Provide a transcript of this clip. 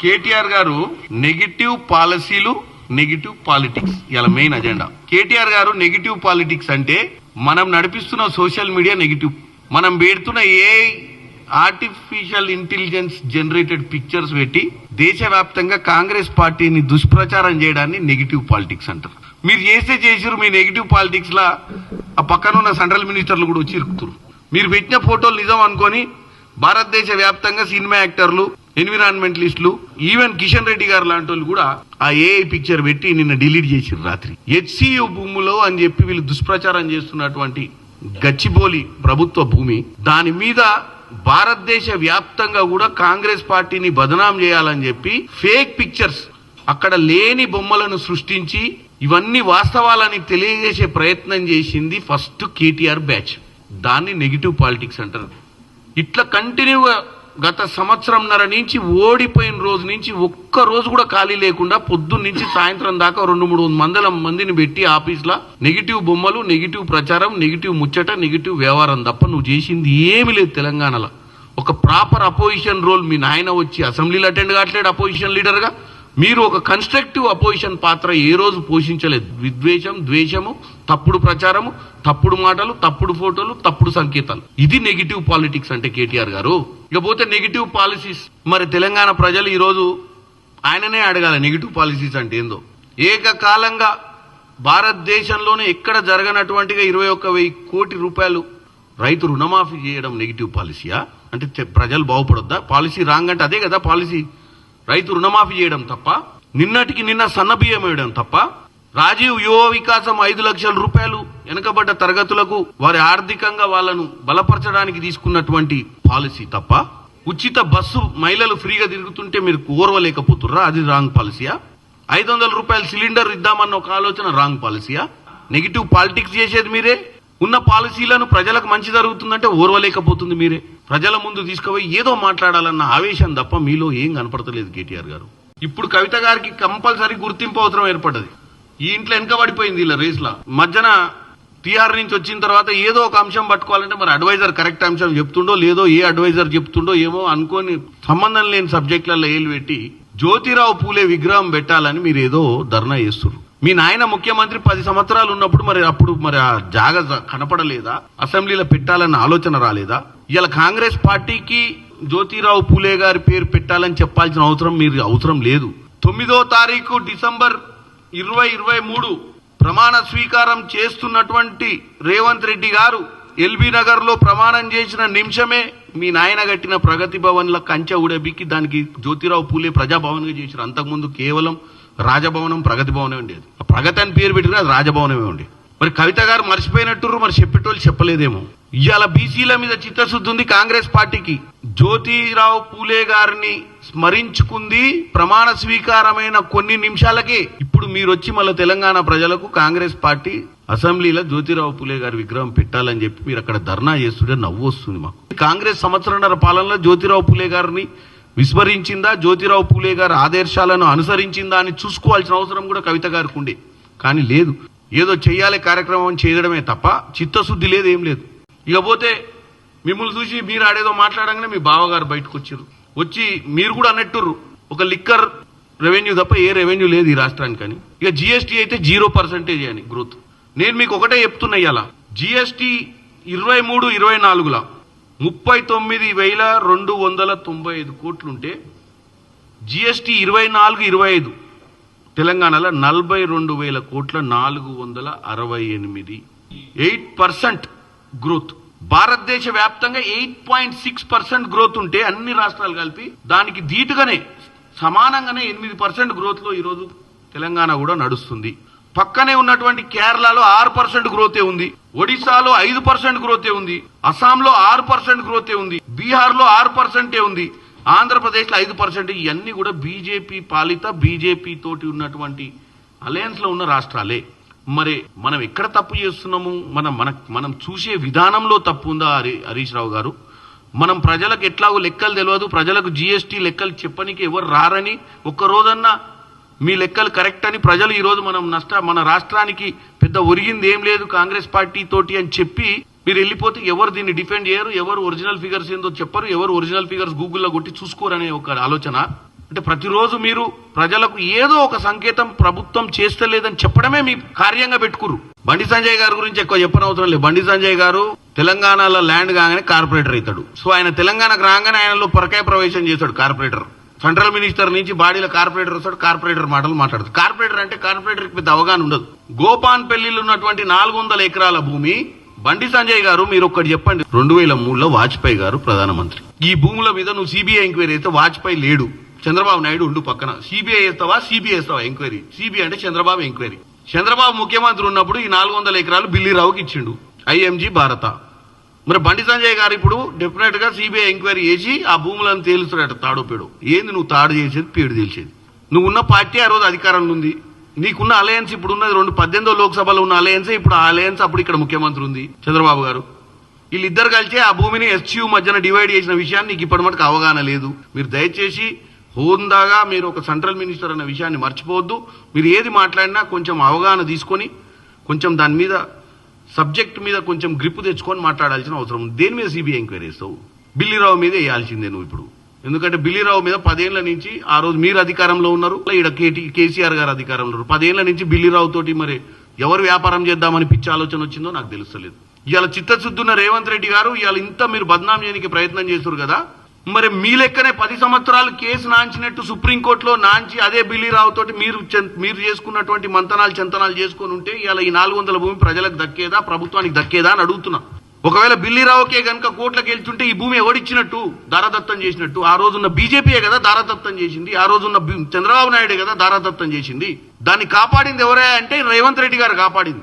కేటీఆర్ గారు నెగిటివ్ పాలసీలు negative politics ఇలా మెయిన్ అజెండా కేటీఆర్ గారు నెగిటివ్ పాలిటిక్స్ అంటే మనం నడిపిస్తున్న సోషల్ మీడియా నెగిటివ్ మనం పెడుతున్న ఏ ఆర్టిఫిషియల్ ఇంటెలిజెన్స్ జనరేటెడ్ పిక్చర్స్ పెట్టి దేశవ్యాప్తంగా కాంగ్రెస్ పార్టీని దుష్ప్రచారం చేయడాన్ని నెగిటివ్ పాలిటిక్స్ అంటారు. మీరు చేస్తే చేసిరు మీ నెగిటివ్ పాలిటిక్స్ లా ఆ పక్కన ఉన్న సెంట్రల్ మినిస్టర్లు కూడా వచ్చి ఇరుకుతారు మీరు పెట్టిన ఫోటోలు నిజం అనుకొని భారతదేశ వ్యాప్తంగా సినిమా యాక్టర్లు ఎన్విరాన్మెంటలిస్టులు ఈవెన్ కిషన్ రెడ్డి గారు లాంటి వాళ్ళు కూడా ఆ ఏఐ పిక్చర్ పెట్టి నిన్న డిలీట్ చేసిరు రాత్రి. హెచ్సియు భూములో అని చెప్పి వీళ్ళు దుష్ప్రచారం చేస్తున్నటువంటి గచ్చిబోలి ప్రభుత్వ భూమి దాని మీద భారతదేశ వ్యాప్తంగా కూడా కాంగ్రెస్ పార్టీని బదనాం చేయాలని చెప్పి ఫేక్ పిక్చర్స్ అక్కడ లేని బొమ్మలను సృష్టించి ఇవన్నీ వాస్తవాలని తెలియజేసే ప్రయత్నం చేసింది ఫస్ట్ కేటీఆర్ బ్యాచ్ దాన్ని నెగిటివ్ పాలిటిక్స్ అంటారు. ఇట్లా కంటిన్యూగా గత సంవత్సరంన్నర నుంచి ఓడిపోయిన రోజు నుంచి ఒక్క రోజు కూడా ఖాళీ లేకుండా పొద్దున్న నుంచి సాయంత్రం దాకా రెండు మూడు మందల మందిని పెట్టి ఆఫీస్లో నెగిటివ్ బొమ్మలు నెగిటివ్ ప్రచారం నెగిటివ్ ముచ్చట నెగిటివ్ వ్యవహారం తప్ప నువ్వు చేసింది ఏమీ లేదు తెలంగాణలో. ఒక ప్రాపర్ అపోజిషన్ రోల్ మీ నాయన వచ్చి అసెంబ్లీలో అటెండ్ కావట్లేడు అపోజిషన్ లీడర్గా. మీరు ఒక కన్స్ట్రక్టివ్ అపోజిషన్ పాత్ర ఏ రోజు పోషించలేదు. విద్వేషం ద్వేషము తప్పుడు ప్రచారము తప్పుడు మాటలు తప్పుడు ఫోటోలు తప్పుడు సంకేతాలు. ఇది నెగిటివ్ పాలిటిక్స్ అంటే కేటీఆర్ గారు. ఇకపోతే నెగిటివ్ పాలసీస్ మరి తెలంగాణ ప్రజలు ఈరోజు ఆయననే అడగాలి నెగిటివ్ పాలసీస్ అంటే ఏందో. ఏకకాలంగా భారతదేశంలోనే ఎక్కడ జరగనటువంటిగా ఇరవై ఒక్క వెయ్యి కోటి రూపాయలు రైతు రుణమాఫీ చేయడం నెగిటివ్ పాలసీయా అంటే ప్రజలు బాగుపడొద్దా? పాలసీ రాంగ్ అంటే అదే కదా పాలసీ రైతు రుణమాఫీ చేయడం తప్ప నిన్నటికి నిన్న సన్నబియ్యం వేయడం తప్ప రాజీవ్ యువ వికాసం ఐదు లక్షల రూపాయలు వెనుకబడ్డ తరగతులకు వారి ఆర్థికంగా వాళ్ళను బలపరచడానికి తీసుకున్నటువంటి పాలసీ తప్ప ఉచిత బస్సు మహిళలు ఫ్రీగా తిరుగుతుంటే మీరు కోరవలేకపోతుర్రా? అది రాంగ్ పాలసీయా? ఐదు వందల రూపాయల సిలిండర్ ఇద్దామన్న ఒక ఆలోచన రాంగ్ పాలసీయా? నెగిటివ్ పాలిటిక్స్ చేసేది మీరే? ఉన్న పాలసీలను ప్రజలకు మంచి జరుగుతుందంటే ఓర్వలేకపోతుంది మీరే. ప్రజల ముందు తీసుకుపోయి ఏదో మాట్లాడాలన్న ఆవేశం తప్ప మీలో ఏం కనపడతలేదు కేటీఆర్ గారు. ఇప్పుడు కవిత గారికి కంపల్సరీ గుర్తింపు అవసరం ఏర్పడ్డది. ఈ ఇంట్లో వెనకబడిపోయింది ఇలా రేస్లా. మధ్యన టీఆర్ నుంచి వచ్చిన తర్వాత ఏదో ఒక అంశం పట్టుకోవాలంటే మరి అడ్వైజర్ కరెక్ట్ అంశం చెప్తుండో లేదో ఏ అడ్వైజర్ చెప్తుండో ఏమో అనుకోని సంబంధం లేని సబ్జెక్టులలో ఏలు పెట్టి జ్యోతిరావు పూలే విగ్రహం పెట్టాలని మీరు ఏదో ధర్నా చేస్తున్నారు మీ నాయన ముఖ్యమంత్రి పది సంవత్సరాలు ఉన్నప్పుడు మరి అప్పుడు మరి ఆ జాగ కనపడలేదా? అసెంబ్లీలో పెట్టాలన్న ఆలోచన రాలేదా? ఇలా కాంగ్రెస్ పార్టీకి జ్యోతిరావు పూలే గారి పేరు పెట్టాలని చెప్పాల్సిన అవసరం మీరు అవసరం లేదు. తొమ్మిదో తారీఖు డిసెంబర్ ఇరవై ఇరవై మూడు ప్రమాణ స్వీకారం చేస్తున్నటువంటి రేవంత్ రెడ్డి గారు ఎల్బీ నగర్లో ప్రమాణం చేసిన నిమిషమే మీ నాయన కట్టిన ప్రగతి భవన్ల కంచె ఉడబిక్కి దానికి జ్యోతిరావు పూలే ప్రజాభవన్గా అంతకుముందు కేవలం రాజభవనం ప్రగతి భవనమే ఉండేది. ప్రగతి అని పేరు పెట్టిన అది రాజభవనమే ఉండేది. మరి కవిత గారు మర్చిపోయినట్టు మరి చెప్పేటోళ్ళు చెప్పలేదేమో. ఇవాళ బీసీల మీద చిత్తశుద్ధి ఉంది కాంగ్రెస్ పార్టీకి. జ్యోతిరావు పూలే గారిని స్మరించుకుంది ప్రమాణ స్వీకారమైన కొన్ని నిమిషాలకే. ఇప్పుడు మీరు వచ్చి మళ్ళీ తెలంగాణ ప్రజలకు కాంగ్రెస్ పార్టీ అసెంబ్లీలో జ్యోతిరావు పూలే గారి విగ్రహం పెట్టాలని చెప్పి మీరు అక్కడ ధర్నా చేస్తుంటే నవ్వు వస్తుంది మాకు. కాంగ్రెస్ సంవత్సరంన్నర పాలనలో జ్యోతిరావు పూలే గారిని విస్మరించిందా జ్యోతిరావు పూలే గారి ఆదేశాలను అనుసరించిందా అని చూసుకోవాల్సిన అవసరం కూడా కవిత గారికి ఉండే. కానీ లేదు. ఏదో చేయాలి కార్యక్రమం చేయడమే తప్ప చిత్తశుద్ధి లేదు ఏం లేదు. ఇకపోతే మిమ్మల్ని చూసి మీరు ఆడేదో మాట్లాడంగానే మీ బావగారు బయటకు వచ్చారు. వచ్చి మీరు కూడా అన్నట్టుర్రు. ఒక లిక్కర్ రెవెన్యూ తప్ప ఏ రెవెన్యూ లేదు ఈ రాష్ట్రానికి అని. ఇక జిఎస్టీ అయితే జీరో పర్సెంటేజ్ అని గ్రోత్. నేను మీకు ఒకటే చెప్తున్నా ఇవాళ జిఎస్టీ ఇరవై మూడు ఇరవై నాలుగులా? ముప్పై తొమ్మిది వేల రెండు వందల తొంభై ఐదు కోట్లుంటే జిఎస్టీ ఇరవై నాలుగు ఇరవై ఐదు తెలంగాణలో నలభై రెండు వేల కోట్ల నాలుగు వందల అరవై ఎనిమిది. Eight percent growth. భారతదేశ వ్యాప్తంగా eight point six percent growth ఉంటే అన్ని రాష్ట్రాలు కలిపి దానికి ధీటుగానే సమానంగానే ఎనిమిది పర్సెంట్ గ్రోత్లో ఈరోజు తెలంగాణ కూడా నడుస్తుంది. పక్కనే ఉన్నటువంటి కేరళలో ఆరు పర్సెంట్ గ్రోతే ఉంది. ఒడిశాలో ఐదు పర్సెంట్ గ్రోతే ఉంది. అస్సాంలో ఆరు పర్సెంట్ గ్రోతే ఉంది. బీహార్లో ఆరు పర్సెంటే ఉంది. ఆంధ్రప్రదేశ్లో ఐదు పర్సెంట్. ఇవన్నీ కూడా బీజేపీ పాలిత బీజేపీ తోటి ఉన్నటువంటి అలయన్స్లో ఉన్న రాష్ట్రాలే. మరి మనం ఎక్కడ తప్పు చేస్తున్నాము? మనం మన మనం చూసే విధానంలో తప్పు ఉందా హరి హరీష్ రావు గారు? మనం ప్రజలకు ఎట్లాగో లెక్కలు తెలియదు ప్రజలకు జిఎస్టీ లెక్కలు చెప్పనికి ఎవరు రారని ఒక్క రోజన్నా మీ లెక్కలు కరెక్ట్ అని ప్రజలు ఈరోజు మనం నష్ట మన రాష్ట్రానికి పెద్ద ఒరిగింది ఏం లేదు కాంగ్రెస్ పార్టీ తోటి అని చెప్పి మీరు వెళ్ళిపోతే ఎవరు దీన్ని డిఫెండ్ చేయరు ఎవరు ఒరిజినల్ ఫిగర్స్ ఏందో చెప్పరు ఎవరు ఒరిజినల్ ఫిగర్స్ గూగుల్లో కొట్టి చూసుకోరనే ఒక ఆలోచన. అంటే ప్రతిరోజు మీరు ప్రజలకు ఏదో ఒక సంకేతం ప్రభుత్వం చేస్తలేదని చెప్పడమే మీ కార్యంగా పెట్టుకురు బండి సంజయ్ గారి గురించి ఎక్కువ చెప్పనవసరం లేదు. బండి సంజయ్ గారు తెలంగాణలో ల్యాండ్ కాగానే కార్పొరేటర్ అవుతాడు. సో ఆయన తెలంగాణకు రాగానే ఆయనలో పరకాయ ప్రవేశం చేశాడు కార్పొరేటర్. సెంట్రల్ మినిస్టర్ నుంచి బాడీలో కార్పొరేటర్ వస్తాడు కార్పొరేటర్ మాటలు మాట్లాడదు కార్పొరేటర్ అంటే కార్పొరేటర్కి పెద్ద అవగాహన ఉండదు. గోపాన్ పెళ్ళిలో ఉన్నటువంటి నాలుగు వందల ఎకరాల భూమి బండి సంజయ్ గారు మీరు ఒక్కటి చెప్పండి. రెండు వేల మూడులో వాజ్పేయి గారు ప్రధానమంత్రి. ఈ భూముల మీద నువ్వు సిబిఐ ఎంక్వైరీ అయితే వాజ్పేయి లేడు. చంద్రబాబు నాయుడు ఉండు పక్కన. సిబిఐ వేస్తావా సిబిఐ వేస్తావా ఎంక్వైరీ? సిబిఐ అంటే చంద్రబాబు ఎంక్వైరీ. చంద్రబాబు ముఖ్యమంత్రి ఉన్నప్పుడు ఈ నాలుగు వందల ఎకరాలు బిల్లీరావుకి ఇచ్చిండు. ఐఎంజీ భారత. మరి బండి సంజయ్ గారు ఇప్పుడు డెఫినెట్గా సిబిఐ ఎంక్వైరీ చేసి ఆ భూములను తేలుస్తాడట తాడోపేడు ఏంది నువ్వు తాడు చేసేది పీడు తెలిసేది నువ్వు ఉన్న పార్టీ ఆ రోజు అధికారంలో ఉంది. నీకున్న అలయన్స్ ఇప్పుడు ఉన్నది రెండు పద్దెనిమిదో లోక్సభలో ఉన్న అలయన్స్ ఇప్పుడు ఆ అలయన్స్ అప్పుడు ఇక్కడ ముఖ్యమంత్రి ఉంది చంద్రబాబు గారు. వీళ్ళిద్దరు కలిసి ఆ భూమిని ఎస్యూ మధ్యన డివైడ్ చేసిన విషయాన్ని నీకు ఇప్పటి మటుకు అవగాహన లేదు. మీరు దయచేసి హోందాగా మీరు ఒక సెంట్రల్ మినిస్టర్ అన్న విషయాన్ని మర్చిపోవద్దు. మీరు ఏది మాట్లాడినా కొంచెం అవగాహన తీసుకొని కొంచెం దాని మీద సబ్జెక్ట్ మీద కొంచెం గ్రిప్ తెచ్చుకొని మాట్లాడాల్సిన అవసరం ఉంది. దేని మీద సిబిఐ ఎంక్వైరీ చేస్తావు? బిల్లీరావు మీద వేయాల్సిందే నువ్వు ఇప్పుడు. ఎందుకంటే బిల్లీరావు మీద పదేళ్ళ నుంచి ఆ రోజు మీరు అధికారంలో ఉన్నారు. ఈడ కేటీ కేసీఆర్ గారు అధికారంలో ఉన్నారు. పదేళ్ళ నుంచి బిల్లీరావు తోటి మరి ఎవరు వ్యాపారం చేద్దామని పిచ్చి ఆలోచన వచ్చిందో నాకు తెలుస్తలేదు. ఇవాళ చిత్తశుద్ధున్న రేవంత్ రెడ్డి గారు ఇవాళ ఇంత మీరు బద్నాం చేయడానికి ప్రయత్నం చేస్తారు కదా మరి మీ లెక్కనే పది సంవత్సరాలు కేసు నాంచినట్టు సుప్రీంకోర్టులో నాంచి అదే బిల్లీరావు మీరు మీరు చేసుకున్నటువంటి మంతనాలు చెంతనాలు చేసుకొని ఉంటే ఇలా ఈ నాలుగు వందల భూమి ప్రజలకు దక్కేదా ప్రభుత్వానికి దక్కేదా అని అడుగుతున్నా. ఒకవేళ బిల్లీరావుకే గనుక కోట్లకు వెళ్తుంటే ఈ భూమి ఎవడిచ్చినట్టు? దారాదత్తం చేసినట్టు. ఆ రోజున్న బీజేపీయే కదా దారాదత్తం చేసింది. ఆ రోజున్న చంద్రబాబు నాయుడే కదా దారాదత్తం చేసింది. దాన్ని కాపాడింది ఎవరే అంటే రేవంత్ రెడ్డి గారు కాపాడింది.